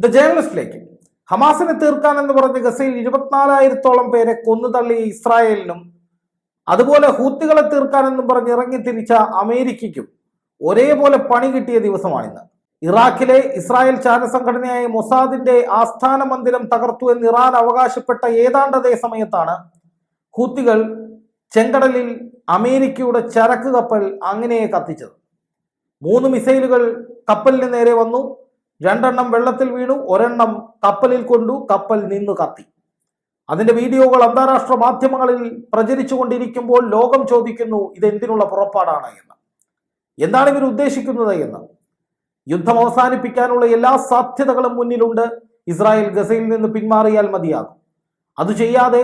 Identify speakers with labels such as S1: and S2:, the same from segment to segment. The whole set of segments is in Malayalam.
S1: ദ ജേർണലിസ്റ്റിലേക്ക് ഹമാസിനെ തീർക്കാൻ എന്ന് പറഞ്ഞ് ഗസയിൽ ഇരുപത്തിനാലായിരത്തോളം പേരെ കൊന്നുതള്ളിയ ഇസ്രായേലിനും അതുപോലെ ഹൂത്തികളെ തീർക്കാൻ എന്നും പറഞ്ഞ് ഇറങ്ങി തിരിച്ച അമേരിക്കയ്ക്കും ഒരേപോലെ പണി കിട്ടിയ ദിവസമാണിന്ന്. ഇറാഖിലെ ഇസ്രായേൽ ചാരസംഘടനയായ മൊസാദിന്റെ ആസ്ഥാന മന്ദിരം തകർത്തു എന്ന് ഇറാൻ അവകാശപ്പെട്ട ഏതാണ്ട് അതേ സമയത്താണ് ഹൂത്തികൾ ചെങ്കടലിൽ അമേരിക്കയുടെ ചരക്ക് കപ്പൽ അങ്ങനെ കത്തിച്ചത്. മൂന്ന് മിസൈലുകൾ കപ്പലിന് നേരെ വന്നു. രണ്ടെണ്ണം വെള്ളത്തിൽ വീണു ഒരെണ്ണം കപ്പലിൽ കൊണ്ടു കപ്പൽ നിന്ന് കത്തി. അതിന്റെ വീഡിയോകൾ അന്താരാഷ്ട്ര മാധ്യമങ്ങളിൽ പ്രചരിച്ചുകൊണ്ടിരിക്കുമ്പോൾ ലോകം ചോദിക്കുന്നു ഇത് എന്തിനുള്ള പുറപ്പാടാണ് എന്ന്. എന്താണ് ഇവർ ഉദ്ദേശിക്കുന്നത് എന്ന്. യുദ്ധം അവസാനിപ്പിക്കാനുള്ള എല്ലാ സാധ്യതകളും മുന്നിലുണ്ട്. ഇസ്രായേൽ ഗസയിൽ നിന്ന് പിന്മാറിയാൽ മതിയാകും. അത് ചെയ്യാതെ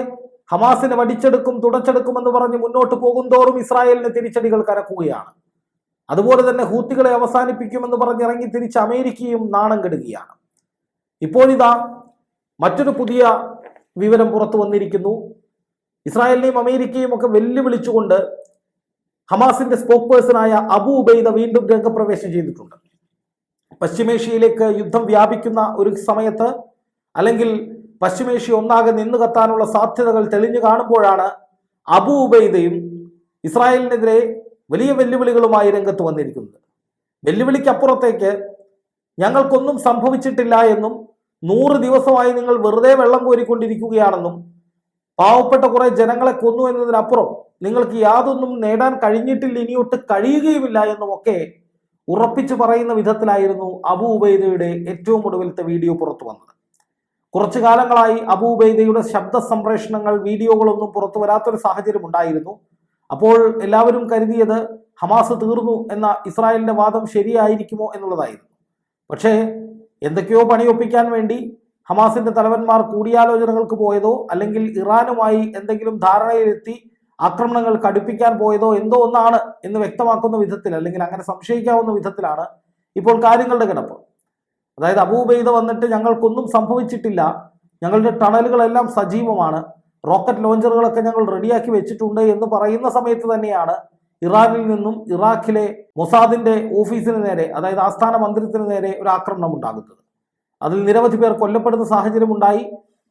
S1: ഹമാസിനെ വടിച്ചെടുക്കും തുടച്ചെടുക്കുമെന്ന് പറഞ്ഞ് മുന്നോട്ട് പോകും തോറും ഇസ്രായേലിന് തിരിച്ചടികൾ കരക്കുകയാണ് അതുപോലെ തന്നെ ഹൂത്തികളെ അവസാനിപ്പിക്കുമെന്ന് പറഞ്ഞിറങ്ങി തിരിച്ച് അമേരിക്കയും നാണം കെടുകയാണ്. ഇപ്പോഴിതാ മറ്റൊരു പുതിയ വിവരം പുറത്തു വന്നിരിക്കുന്നു. ഇസ്രായേലിനെയും അമേരിക്കയും ഒക്കെ വെല്ലുവിളിച്ചുകൊണ്ട് ഹമാസിന്റെ സ്പോക്ക് പേഴ്സണായ അബു ഉബൈദ വീണ്ടും രംഗപ്രവേശം ചെയ്തിട്ടുണ്ട്. പശ്ചിമേഷ്യയിലേക്ക് യുദ്ധം വ്യാപിക്കുന്ന ഒരു സമയത്ത് അല്ലെങ്കിൽ പശ്ചിമേഷ്യ ഒന്നാകെ നിന്നു കത്താനുള്ള സാധ്യതകൾ തെളിഞ്ഞു കാണുമ്പോഴാണ് അബു ഉബൈദയും ഇസ്രായേലിനെതിരെ വലിയ വെല്ലുവിളികളുമായി രംഗത്ത് വന്നിരിക്കുന്നത്. വെല്ലുവിളിക്കപ്പുറത്തേക്ക് ഞങ്ങൾക്കൊന്നും സംഭവിച്ചിട്ടില്ല എന്നും നൂറ് ദിവസമായി നിങ്ങൾ വെറുതെ വെള്ളം കോരിക്കൊണ്ടിരിക്കുകയാണെന്നും പാവപ്പെട്ട കുറെ ജനങ്ങളെ കൊന്നു എന്നതിനപ്പുറം നിങ്ങൾക്ക് യാതൊന്നും നേടാൻ കഴിഞ്ഞിട്ടില്ല ഇനിയൊട്ട് കഴിയുകയുമില്ല എന്നുമൊക്കെ ഉറപ്പിച്ചു പറയുന്ന വിധത്തിലായിരുന്നു അബു ഉബൈദയുടെ ഏറ്റവും ഒടുവിലത്തെ വീഡിയോ പുറത്തു വന്നത്. കുറച്ചു കാലങ്ങളായി അബു ഉബൈദയുടെ ശബ്ദ സംപ്രേഷണങ്ങൾ വീഡിയോകളൊന്നും പുറത്തു വരാത്തൊരു സാഹചര്യം ഉണ്ടായിരുന്നു. അപ്പോൾ എല്ലാവരും കരുതിയത് ഹമാസ് തീർന്നു എന്ന ഇസ്രായേലിന്റെ വാദം ശരിയായിരിക്കുമോ എന്നുള്ളതായിരുന്നു. പക്ഷേ എന്തൊക്കെയോ പണിയൊപ്പിക്കാൻ വേണ്ടി ഹമാസിന്റെ തലവന്മാർ കൂടിയാലോചനകൾക്ക് പോയതോ അല്ലെങ്കിൽ ഇറാനുമായി എന്തെങ്കിലും ധാരണയിലെത്തി ആക്രമണങ്ങൾ കടുപ്പിക്കാൻ പോയതോ എന്തോ ഒന്നാണ് എന്ന് വ്യക്തമാക്കുന്ന വിധത്തിൽ അല്ലെങ്കിൽ അങ്ങനെ സംശയിക്കാവുന്ന വിധത്തിലാണ് ഇപ്പോൾ കാര്യങ്ങളുടെ കിടപ്പ്. അതായത് അബൂബൈദ വന്നിട്ട് ഞങ്ങൾക്കൊന്നും സംഭവിച്ചിട്ടില്ല. ഞങ്ങളുടെ ടണലുകളെല്ലാം സജീവമാണ്. റോക്കറ്റ് ലോഞ്ചറുകളൊക്കെ ഞങ്ങൾ റെഡിയാക്കി വെച്ചിട്ടുണ്ട് എന്ന് പറയുന്ന സമയത്ത് തന്നെയാണ് ഇറാനിൽ നിന്നും ഇറാഖിലെ മൊസാദിന്റെ ഓഫീസിന് നേരെ അതായത് ആസ്ഥാന മന്ദിരത്തിന് നേരെ ഒരു ആക്രമണം ഉണ്ടാകുന്നത്. അതിൽ നിരവധി പേർ കൊല്ലപ്പെടുന്ന സാഹചര്യം ഉണ്ടായി.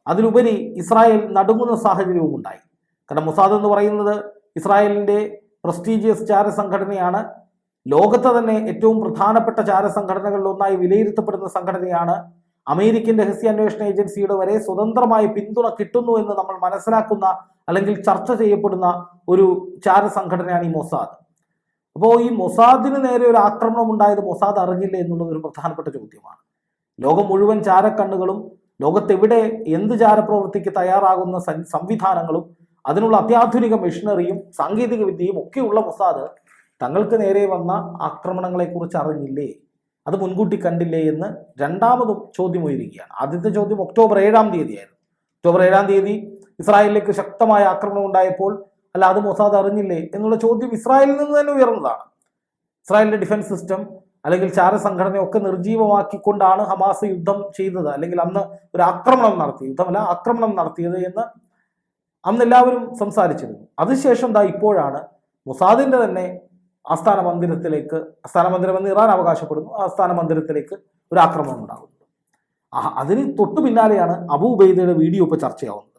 S1: അതിലുപരി ഇസ്രായേൽ നടുങ്ങുന്ന സാഹചര്യവും ഉണ്ടായി. കാരണം മൊസാദ് എന്ന് പറയുന്നത് ഇസ്രായേലിന്റെ പ്രസ്റ്റീജിയസ് ചാര സംഘടനയാണ് ലോകത്തെ തന്നെ ഏറ്റവും പ്രധാനപ്പെട്ട ചാര സംഘടനകളിൽ ഒന്നായി വിലയിരുത്തപ്പെടുന്ന സംഘടനയാണ് അമേരിക്കൻ രഹസ്യാന്വേഷണ ഏജൻസിയുടെ വരെ സ്വതന്ത്രമായ പിന്തുണ കിട്ടുന്നു എന്ന് നമ്മൾ മനസ്സിലാക്കുന്ന അല്ലെങ്കിൽ ചർച്ച ചെയ്യപ്പെടുന്ന ഒരു ചാര സംഘടനയാണ് ഈ മൊസാദ്. അപ്പോൾ ഈ മൊസാദിന് നേരെ ഒരു ആക്രമണം ഉണ്ടായത് മൊസാദ് അറിഞ്ഞില്ല എന്നുള്ളത് ഒരു പ്രധാനപ്പെട്ട ചോദ്യമാണ്. ലോകം മുഴുവൻ ചാരക്കണ്ണുകളും ലോകത്തെവിടെ എന്ത് ചാരപ്രവൃത്തിക്ക് തയ്യാറാകുന്ന സംവിധാനങ്ങളും അതിനുള്ള അത്യാധുനിക മെഷീനറിയും സാങ്കേതിക വിദ്യയും ഒക്കെയുള്ള മൊസാദ് തങ്ങൾക്ക് നേരെ വന്ന ആക്രമണങ്ങളെക്കുറിച്ച് അറിഞ്ഞില്ലേ? അത് മുൻകൂട്ടി കണ്ടില്ലേ എന്ന് രണ്ടാമത് ചോദ്യം ഉയരുകയാണ്. ആദ്യത്തെ ചോദ്യം ഒക്ടോബർ ഏഴാം തീയതിയായിരുന്നു. ഒക്ടോബർ ഏഴാം തീയതി ഇസ്രായേലിലേക്ക് ശക്തമായ ആക്രമണം ഉണ്ടായപ്പോൾ അല്ല അത് മൊസാദ് അറിഞ്ഞില്ലേ എന്നുള്ള ചോദ്യം ഇസ്രായേലിൽ നിന്ന് തന്നെ ഉയർന്നതാണ്. ഇസ്രായേലിന്റെ ഡിഫൻസ് സിസ്റ്റം അല്ലെങ്കിൽ ചാര സംഘടനയൊക്കെ നിർജീവമാക്കിക്കൊണ്ടാണ് ഹമാസ് യുദ്ധം ചെയ്തത്. അല്ലെങ്കിൽ അന്ന് ഒരു ആക്രമണം നടത്തി യുദ്ധമല്ല ആക്രമണം നടത്തിയത് എന്ന് അന്ന് എല്ലാവരും സംസാരിച്ചിരുന്നു. അതിനുശേഷം ദാ ഇപ്പോഴാണ് മൊസാദിന്റെ തന്നെ ആസ്ഥാന മന്ദിരത്തിലേക്ക് ആസ്ഥാന മന്ദിരം എന്ന് ഇറാൻ അവകാശപ്പെടുന്നു ആസ്ഥാന മന്ദിരത്തിലേക്ക് ഒരു ആക്രമണം ഉണ്ടാകുന്നത് ആ, അതിന് തൊട്ടു പിന്നാലെയാണ് അബുബൈദയുടെ വീഡിയോ ഇപ്പോൾ ചർച്ചയാവുന്നത്.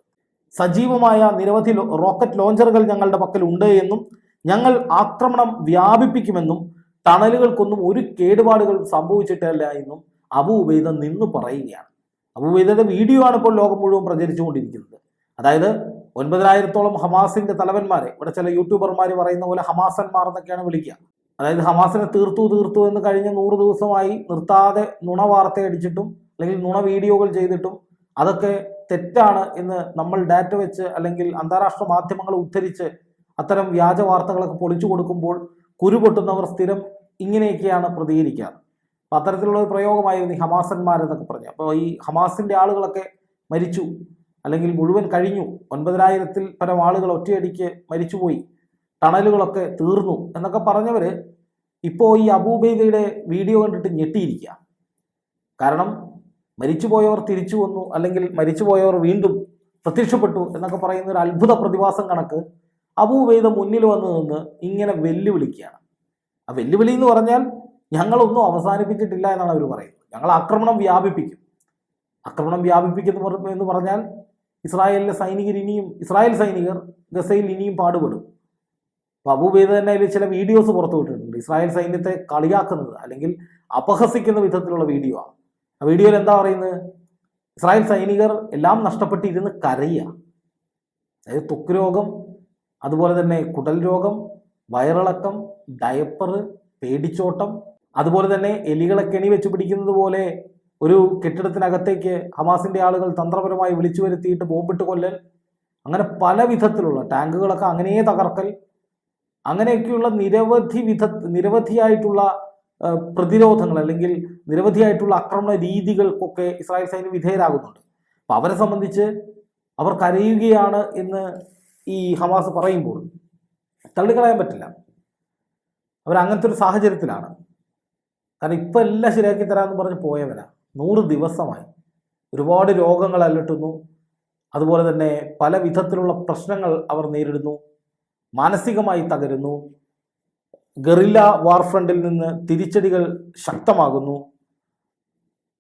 S1: സജീവമായ നിരവധി റോക്കറ്റ് ലോഞ്ചറുകൾ ഞങ്ങളുടെ പക്കൽ ഉണ്ട് എന്നും ഞങ്ങൾ ആക്രമണം വ്യാപിപ്പിക്കുമെന്നും ടണലുകൾക്കൊന്നും ഒരു കേടുപാടുകൾ സംഭവിച്ചിട്ടില്ല എന്നും അബു ഉബൈദ നിന്ന് പറയുകയാണ്. അബുബൈദയുടെ വീഡിയോ ആണ് ഇപ്പോൾ ലോകം മുഴുവൻ പ്രചരിച്ചുകൊണ്ടിരിക്കുന്നത്. അതായത് ഒൻപതിനായിരത്തോളം ഹമാസിന്റെ തലവന്മാരെ ഇവിടെ ചില യൂട്യൂബർമാർ പറയുന്ന പോലെ ഹമാസന്മാർ എന്നൊക്കെയാണ് വിളിക്കുക. അതായത് ഹമാസിനെ തീർത്തു തീർത്തു എന്ന് കഴിഞ്ഞ നൂറ് ദിവസമായി നിർത്താതെ നുണ വാർത്തയടിച്ചിട്ടും അല്ലെങ്കിൽ നുണ വീഡിയോകൾ ചെയ്തിട്ടും അതൊക്കെ തെറ്റാണ് എന്ന് നമ്മൾ ഡാറ്റ വെച്ച് അല്ലെങ്കിൽ അന്താരാഷ്ട്ര മാധ്യമങ്ങൾ ഉദ്ധരിച്ച് അത്തരം വ്യാജ വാർത്തകളൊക്കെ പൊളിച്ചു കൊടുക്കുമ്പോൾ കുരുപൊട്ടുന്നവർ സ്ഥിരം ഇങ്ങനെയൊക്കെയാണ് പ്രതികരിക്കാറ് അപ്പം അത്തരത്തിലുള്ള ഒരു പ്രയോഗമായിരുന്നു ഈ ഹമാസന്മാരെന്നൊക്കെ പറഞ്ഞു. അപ്പോൾ ഈ ഹമാസിന്റെ ആളുകളൊക്കെ മരിച്ചു. അല്ലെങ്കിൽ മുഴുവൻ കഴിഞ്ഞു. ഒൻപതിനായിരത്തിൽ പരം ആളുകൾ ഒറ്റയടിക്ക് മരിച്ചുപോയി. ടണലുകളൊക്കെ തീർന്നു എന്നൊക്കെ പറഞ്ഞവർ ഇപ്പോൾ ഈ അബൂബൈദയുടെ വീഡിയോ കണ്ടിട്ട് ഞെട്ടിയിരിക്കുക. കാരണം മരിച്ചുപോയവർ തിരിച്ചു വന്നു അല്ലെങ്കിൽ മരിച്ചുപോയവർ വീണ്ടും പ്രത്യക്ഷപ്പെട്ടു എന്നൊക്കെ പറയുന്ന ഒരു അത്ഭുത പ്രതിഭാസം കണക്ക് അബൂബൈദ മുന്നിൽ വന്നു നിന്ന് ഇങ്ങനെ വെല്ലുവിളിക്കുകയാണ്. ആ വെല്ലുവിളി എന്ന് പറഞ്ഞാൽ ഞങ്ങളൊന്നും അവസാനിപ്പിച്ചിട്ടില്ല എന്നാണ് അവർ പറയുന്നത്. ഞങ്ങൾ ആക്രമണം വ്യാപിപ്പിക്കും. ആക്രമണം വ്യാപിപ്പിക്കുന്നു എന്ന് പറഞ്ഞാൽ ഇസ്രായേലിലെ സൈനികർ ഇനിയും ഇസ്രായേൽ സൈനികർ ഗസയിൽ ഇനിയും പാടുപെടും. അപ്പൊ അബൂബൈദ് തന്നെ അതിൽ ചില വീഡിയോസ് പുറത്തു വിട്ടിട്ടുണ്ട്. ഇസ്രായേൽ സൈന്യത്തെ കളിയാക്കുന്നത് അല്ലെങ്കിൽ അപഹസിക്കുന്ന വിധത്തിലുള്ള വീഡിയോ ആണ് ആ വീഡിയോയിൽ എന്താ പറയുന്നത്? ഇസ്രായേൽ സൈനികർ എല്ലാം നഷ്ടപ്പെട്ടിരുന്ന് കരയുക. അതായത് ത്വക്ക് രോഗം അതുപോലെ തന്നെ കുടൽ രോഗം വയറിളക്കം ഡയപ്പർ പേടിച്ചോട്ടം അതുപോലെ തന്നെ എലികളെ കെണി വെച്ച് പിടിക്കുന്നത് പോലെ ഒരു കെട്ടിടത്തിനകത്തേക്ക് ഹമാസിന്റെ ആളുകൾ തന്ത്രപരമായി വിളിച്ചു വരുത്തിയിട്ട് ബോംബിട്ട് കൊല്ലൽ. അങ്ങനെ പല വിധത്തിലുള്ള ടാങ്കുകളൊക്കെ അങ്ങനെ തകർക്കൽ. അങ്ങനെയൊക്കെയുള്ള നിരവധി വിധ നിരവധിയായിട്ടുള്ള പ്രതിരോധങ്ങൾ അല്ലെങ്കിൽ നിരവധിയായിട്ടുള്ള ആക്രമണ രീതികൾക്കൊക്കെ ഇസ്രായേൽ സൈന്യം വിധേയരാകുന്നുണ്ട്. അപ്പൊ അവരെ സംബന്ധിച്ച് അവർ കരയുകയാണ് എന്ന് ഈ ഹമാസ് പറയുമ്പോൾ തള്ളിക്കളയാൻ പറ്റില്ല. അവരങ്ങനത്തെ ഒരു സാഹചര്യത്തിലാണ്. കാരണം ഇപ്പം എല്ലാം ശരിയാക്കി തരാമെന്ന് പറഞ്ഞ് പോയവരാ. നൂറ് ദിവസമായി. ഒരുപാട് രോഗങ്ങൾ അലട്ടുന്നു. അതുപോലെ തന്നെ പല വിധത്തിലുള്ള പ്രശ്നങ്ങൾ അവർ നേരിടുന്നു. മാനസികമായി തകരുന്നു. ഗറില്ല വാർഫ്രണ്ടിൽ നിന്ന് തിരിച്ചടികൾ ശക്തമാകുന്നു.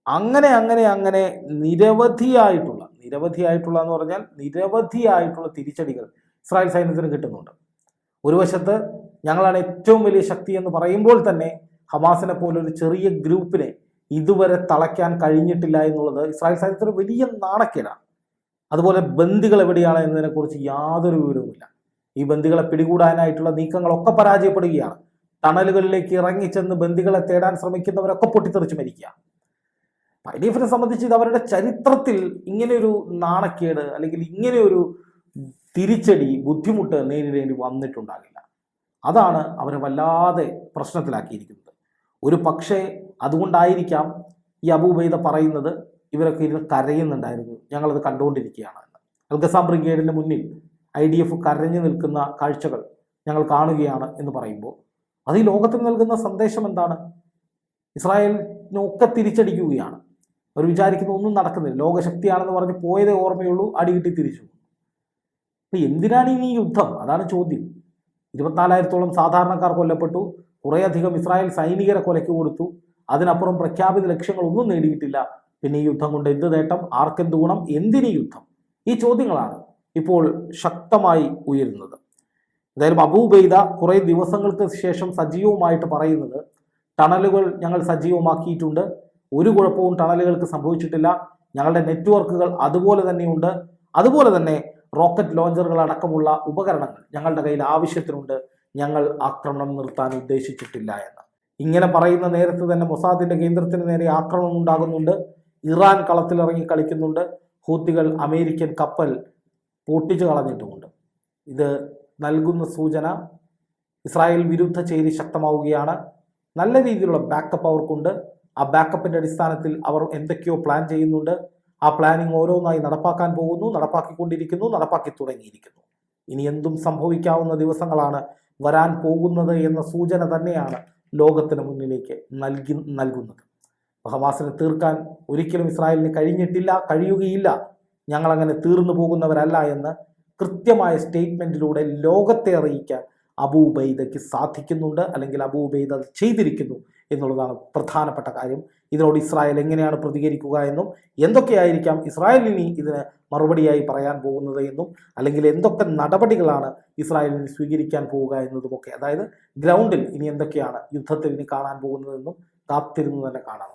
S1: അങ്ങനെ അങ്ങനെ അങ്ങനെ നിരവധിയായിട്ടുള്ള നിരവധിയായിട്ടുള്ള എന്ന് പറഞ്ഞാൽ നിരവധിയായിട്ടുള്ള തിരിച്ചടികൾ ഇസ്രായേൽ സൈന്യത്തിന് കിട്ടുന്നുണ്ട്. ഒരു വശത്ത് ഞങ്ങളാണ് ഏറ്റവും വലിയ ശക്തി എന്ന് പറയുമ്പോൾ തന്നെ ഹമാസിനെ പോലെ ഒരു ചെറിയ ഗ്രൂപ്പിനെ ഇതുവരെ തളയ്ക്കാൻ കഴിഞ്ഞിട്ടില്ല എന്നുള്ളത് ഇസ്രായേൽ സൈന്യത്തിന് വലിയ നാണക്കേടാണ്. അതുപോലെ ബന്ദികൾ എവിടെയാണ് എന്നതിനെക്കുറിച്ച് യാതൊരു വിവരവുമില്ല. ഈ ബന്ദികളെ പിടികൂടാനായിട്ടുള്ള നീക്കങ്ങളൊക്കെ പരാജയപ്പെടുകയാണ്. ടണലുകളിലേക്ക് ഇറങ്ങിച്ചെന്ന് ബന്ദികളെ തേടാൻ ശ്രമിക്കുന്നവരൊക്കെ പൊട്ടിത്തെറിച്ച് മരിക്കുക. എഫിനെ സംബന്ധിച്ച് ഇത് അവരുടെ ചരിത്രത്തിൽ ഇങ്ങനെയൊരു നാണക്കേട് അല്ലെങ്കിൽ ഇങ്ങനെയൊരു തിരിച്ചടി ബുദ്ധിമുട്ട് നേരിടേണ്ടി വന്നിട്ടുണ്ടാകില്ല. അതാണ് അവരെ വല്ലാതെ പ്രശ്നത്തിലാക്കിയിരിക്കുന്നത്. ഒരു പക്ഷേ അതുകൊണ്ടായിരിക്കാം ഈ അബൂബൈദ പറയുന്നത് ഇവരൊക്കെ ഇരുന്ന് കരയുന്നുണ്ടായിരുന്നു. ഞങ്ങളത് കണ്ടുകൊണ്ടിരിക്കുകയാണ് അൽഗസാം ബ്രിഗേഡിന്റെ മുന്നിൽ ഐ ഡി എഫ് കരഞ്ഞു നിൽക്കുന്ന കാഴ്ചകൾ ഞങ്ങൾ കാണുകയാണ് എന്ന് പറയുമ്പോൾ അത് ഈ ലോകത്തിന് നൽകുന്ന സന്ദേശം എന്താണ്? ഇസ്രായേലിനൊക്കെ തിരിച്ചടിക്കുകയാണ്. അവർ വിചാരിക്കുന്ന ഒന്നും നടക്കുന്നില്ല. ലോകശക്തിയാണെന്ന് പറഞ്ഞ് പോയതേ ഓർമ്മയുള്ളൂ അടികിട്ടി തിരിച്ചു. അപ്പം എന്തിനാണ് ഇനി യുദ്ധം? അതാണ് ചോദ്യം. ഇരുപത്തിനാലായിരത്തോളം സാധാരണക്കാർ കൊല്ലപ്പെട്ടു. കുറേയധികം ഇസ്രായേൽ സൈനികരെ കൊലയ്ക്ക് കൊടുത്തു. അതിനപ്പുറം പ്രഖ്യാപിത ലക്ഷ്യങ്ങളൊന്നും നേടിയിട്ടില്ല. പിന്നെ ഈ യുദ്ധം കൊണ്ട് എന്ത് നേട്ടം? ആർക്കെന്ത് ഗുണം? എന്തിനീ യുദ്ധം? ഈ ചോദ്യങ്ങളാണ് ഇപ്പോൾ ശക്തമായി ഉയരുന്നത്. എന്തായാലും അബൂബൈദ കുറേ ദിവസങ്ങൾക്ക് ശേഷം സജീവമായിട്ട് പറയുന്നത് ടണലുകൾ ഞങ്ങൾ സജീവമാക്കിയിട്ടുണ്ട്. ഒരു കുഴപ്പവും ടണലുകൾക്ക് സംഭവിച്ചിട്ടില്ല. ഞങ്ങളുടെ നെറ്റ്വർക്കുകൾ അതുപോലെ തന്നെയുണ്ട്. അതുപോലെ തന്നെ റോക്കറ്റ് ലോഞ്ചറുകൾ അടക്കമുള്ള ഉപകരണങ്ങൾ ഞങ്ങളുടെ കയ്യിൽ ആവശ്യത്തിനുണ്ട്. ഞങ്ങൾ ആക്രമണം നിർത്താൻ ഉദ്ദേശിച്ചിട്ടില്ല എന്ന്. ഇങ്ങനെ പറയുന്ന നേരത്ത് തന്നെ മൊസാദിന്റെ കേന്ദ്രത്തിന് നേരെ ആക്രമണം ഉണ്ടാകുന്നുണ്ട്. ഇറാൻ കളത്തിലിറങ്ങി കളിക്കുന്നുണ്ട്. ഹൂത്തികൾ അമേരിക്കൻ കപ്പൽ പൊട്ടിച്ചു കളഞ്ഞിട്ടുമുണ്ട്. ഇത് നൽകുന്ന സൂചന ഇസ്രായേൽ വിരുദ്ധ ചേരി ശക്തമാവുകയാണ്. നല്ല രീതിയിലുള്ള ബാക്കപ്പ് അവർക്കുണ്ട്. ആ ബാക്കപ്പിന്റെ അടിസ്ഥാനത്തിൽ അവർ എന്തൊക്കെയോ പ്ലാൻ ചെയ്യുന്നുണ്ട്. ആ പ്ലാനിങ് ഓരോന്നായി നടപ്പാക്കാൻ പോകുന്നു നടപ്പാക്കിക്കൊണ്ടിരിക്കുന്നു നടപ്പാക്കി തുടങ്ങിയിരിക്കുന്നു. ഇനി എന്തും സംഭവിക്കാവുന്ന ദിവസങ്ങളാണ് വരാൻ പോകുന്നത് എന്ന സൂചന തന്നെയാണ് ലോകത്തിന് മുന്നിലേക്ക് നൽകി നൽകുന്നത്. ഹമാസിനെ തീർക്കാൻ ഒരിക്കലും ഇസ്രായേലിന് കഴിഞ്ഞിട്ടില്ല കഴിയുകയില്ല. ഞങ്ങളങ്ങനെ തീർന്നു പോകുന്നവരല്ല എന്ന് കൃത്യമായ സ്റ്റേറ്റ്മെന്റിലൂടെ ലോകത്തെ അറിയിക്കാൻ അബൂബൈദയ്ക്ക് സാധിക്കുന്നുണ്ട് അല്ലെങ്കിൽ അബൂബൈദ അത് ചെയ്തിരിക്കുന്നു എന്നുള്ളതാണ് പ്രധാനപ്പെട്ട കാര്യം. ഇതിനോട് ഇസ്രായേൽ എങ്ങനെയാണ് പ്രതികരിക്കുക എന്നും എന്തൊക്കെയായിരിക്കാം ഇസ്രായേലിനി ഇതിന് മറുപടിയായി പറയാൻ പോകുന്നത് എന്നും അല്ലെങ്കിൽ എന്തൊക്കെ നടപടികളാണ് ഇസ്രായേലിന് സ്വീകരിക്കാൻ പോവുക എന്നതുമൊക്കെ. അതായത് ഗ്രൗണ്ടിൽ ഇനി എന്തൊക്കെയാണ് യുദ്ധത്തിൽ ഇനി കാണാൻ പോകുന്നതെന്നും കാത്തിരുന്നു തന്നെ കാണാം.